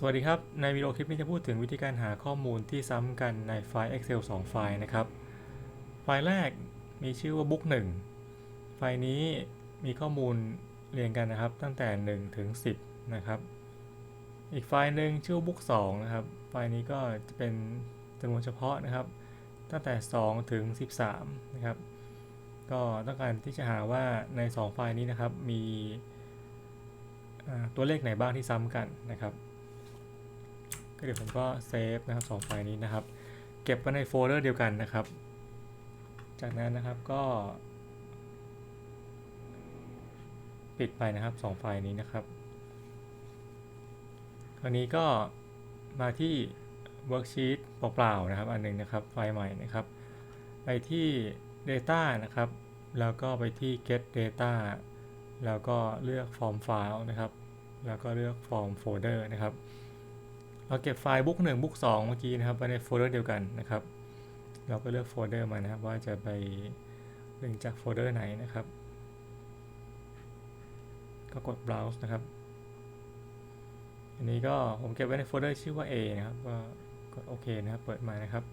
สวัสดีครับ ในวิดีโอคลิปนี้จะพูดถึงวิธีการหาข้อมูลที่ซ้ำกันในไฟล์ Excel 2 ไฟล์นะครับ ไฟล์แรกมีชื่อว่า book 1 ไฟล์นี้มีข้อมูลเรียงกันนะครับ ตั้งแต่ 1 ถึง 10 นะครับ อีกไฟล์หนึ่งชื่อ book 2 นะครับ ไฟล์นี้ก็จะเป็นจำนวนเฉพาะนะครับ ตั้งแต่ 2 ถึง 13 นะครับ ก็ต้องการที่จะหาว่าใน 2 ไฟล์นี้นะครับ มีตัวเลขไหนบ้างที่ซ้ำกันนะครับ ก็เดี๋ยวผมก็เซฟนะครับสองไฟล์นี้นะครับ เก็บไว้ในโฟลเดอร์เดียวกันนะครับ จากนั้นนะครับก็ ปิดไปนะครับสองไฟล์นี้นะครับคราวนี้ก็มาที่ worksheet เปล่าๆนะครับอันหนึงนะครับไฟล์ใหม่นะครับ ไปที่ data นะครับ แล้วก็ไปที่ get data แล้วก็เลือก form file นะครับ แล้วก็เลือก form folder นะครับ เราเก็บไฟล์บุ๊กหนึ่งบุ๊กสองเมื่อกี้นะครับไว้ในโฟลเดอร์เดียวกันนะครับ เราก็เลือกโฟลเดอร์มานะครับว่าจะไปดึงจากโฟลเดอร์ไหนนะครับ ก็กด browse นะครับ อันนี้ก็ผมเก็บไว้ในโฟลเดอร์ชื่อว่า A นะครับ ก็กดโอเคนะครับ เปิดมานะครับ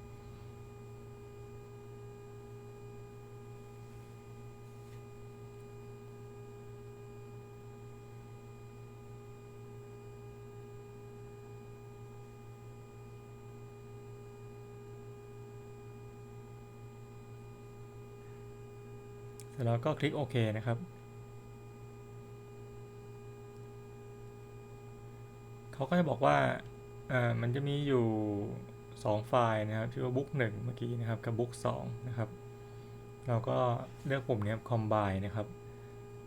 เสร็จแล้วก็คลิกโอเคนะครับเขาก็จะบอกว่าอ่ามันจะมีอยู่ 2 ไฟล์นะครับชื่อว่า book 1เมื่อกี้นะครับกับ book 2นะครับ เราก็เลือกปุ่มนี้ครับ combine นะครับ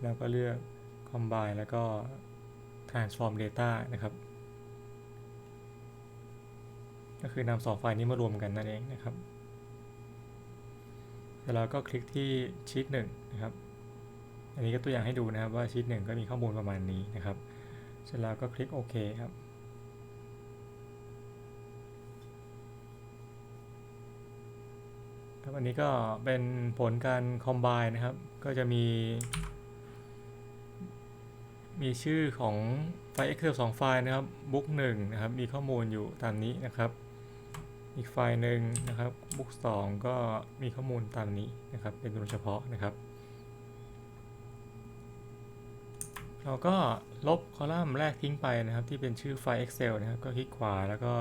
แล้วก็เลือก combine แล้วก็ transform data นะครับ ก็คือนำสองไฟล์นี้มารวมกันนั่นเองนะครับ เสร็จแล้วก็คลิกที่ชีตหนึ่งนะครับ อันนี้ก็ตัวอย่างให้ดูนะครับว่าชีตหนึ่งก็มีข้อมูลประมาณนี้นะครับ เสร็จแล้วก็คลิกโอเคครับครับอันนี้ก็เป็นผลการ combine นะครับ ก็จะมี มีชื่อของไฟล์ Excel 2 ไฟล์นะครับ book 1นะครับ มีข้อมูลอยู่ตามนี้นะครับ อีกไฟล์หนึ่งนะครับ book 2ก็มีข้อมูลตามนี้นะครับ เป็นโดยเฉพาะนะครับ เราก็ลบคอลัมน์แรกทิ้งไปนะครับ ที่เป็นชื่อไฟล์ Excel นะครับ ก็คลิกขวาแล้วก็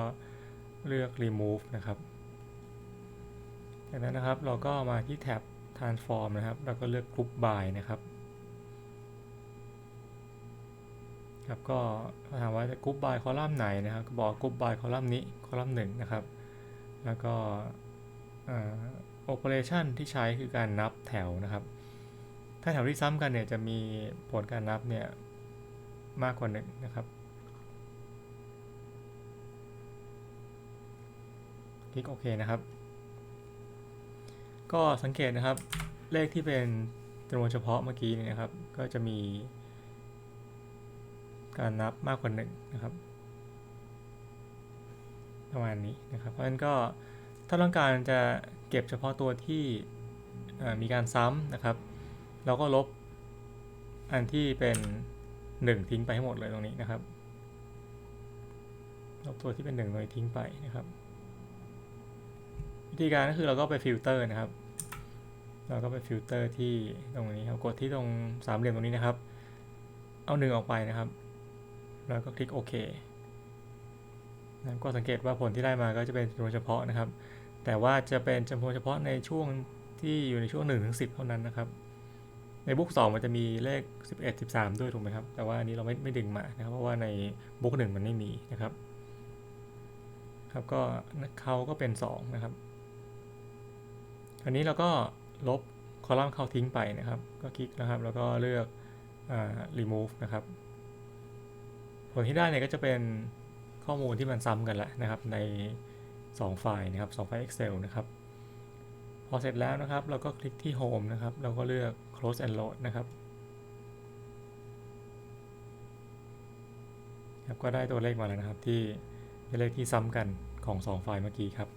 เลือก remove นะครับจากนั้นนะครับเราก็มาที่แท็บ transform นะครับ แล้วก็เลือก group by นะครับครับก็ถามว่าจะ group by คอลัมน์ไหนนะครับก็บอก group by คอลัมน์นี้คอลัมน์หนึ่งนะครับ แล้วก็โอ่า operation ที่ใช้คือการนับแถวนะครับ ถ้าแถวที่ซ้ำกันเนี่ยจะมีผลการนับเนี่ยมากกว่าหนึ่งนะครับคลิกโอเคนะครับ ก็สังเกตนะครับ เลขที่เป็นจำนวนเฉพาะเมื่อกี้นี่นะครับ ก็จะมีการนับมากกว่าหนึ่งนะครับ ประมาณนี้นะครับ เพราะฉะนั้นก็ถ้าต้องการจะเก็บเฉพาะตัวที่มีการซ้ำนะครับ เราก็ลบอันที่เป็น 1 ทิ้งไปให้หมดเลยตรงนี้นะครับ ลบตัวที่เป็น1โดยทิ้งไปนะครับ วิธีการก็คือเราก็ไปฟิลเตอร์นะครับ เราก็ไปฟิลเตอร์ที่ตรงนี้ครับกดที่ตรงสามเหลี่ยมตรงนี้นะครับ เอาหนึ่งออกไปนะครับ แล้วก็คลิกโอเค ก็สังเกตว่าผลที่ได้มาก็จะเป็นจำนวนเฉพาะนะครับ แต่ว่าจะเป็นจำนวนเฉพาะในช่วงที่อยู่ในช่วง1ถึง10เท่านั้นนะครับ ในบุ๊ก2มันจะมีเลข 11 13 ด้วยถูกไหมครับ แต่ว่าอันนี้เราไม่ไม่ดึงมานะครับ เพราะว่าในบุ๊ก1มันไม่มีนะครับ ครับก็เขาก็เป็น 2 นะครับอันนี้เราก็ลบคอลัมน์เขาทิ้งไปนะครับ ก็คลิกนะครับ แล้วก็เลือกอ่า remove นะครับ ผลที่ได้เนี่ยก็จะเป็น ข้อมูลที่มันซ้ำกันแหละนะครับใน 2 ไฟล์นะครับ2ไฟล์ Excel นะครับ พอเสร็จแล้วนะครับ เราก็คลิกที่ Home นะครับ เราก็เลือก Close and Load นะครับครับก็ได้ตัวเลขมาแล้วนะครับที่เป็นเลขที่ซ้ำกันของ 2 ไฟล์เมื่อกี้ครับ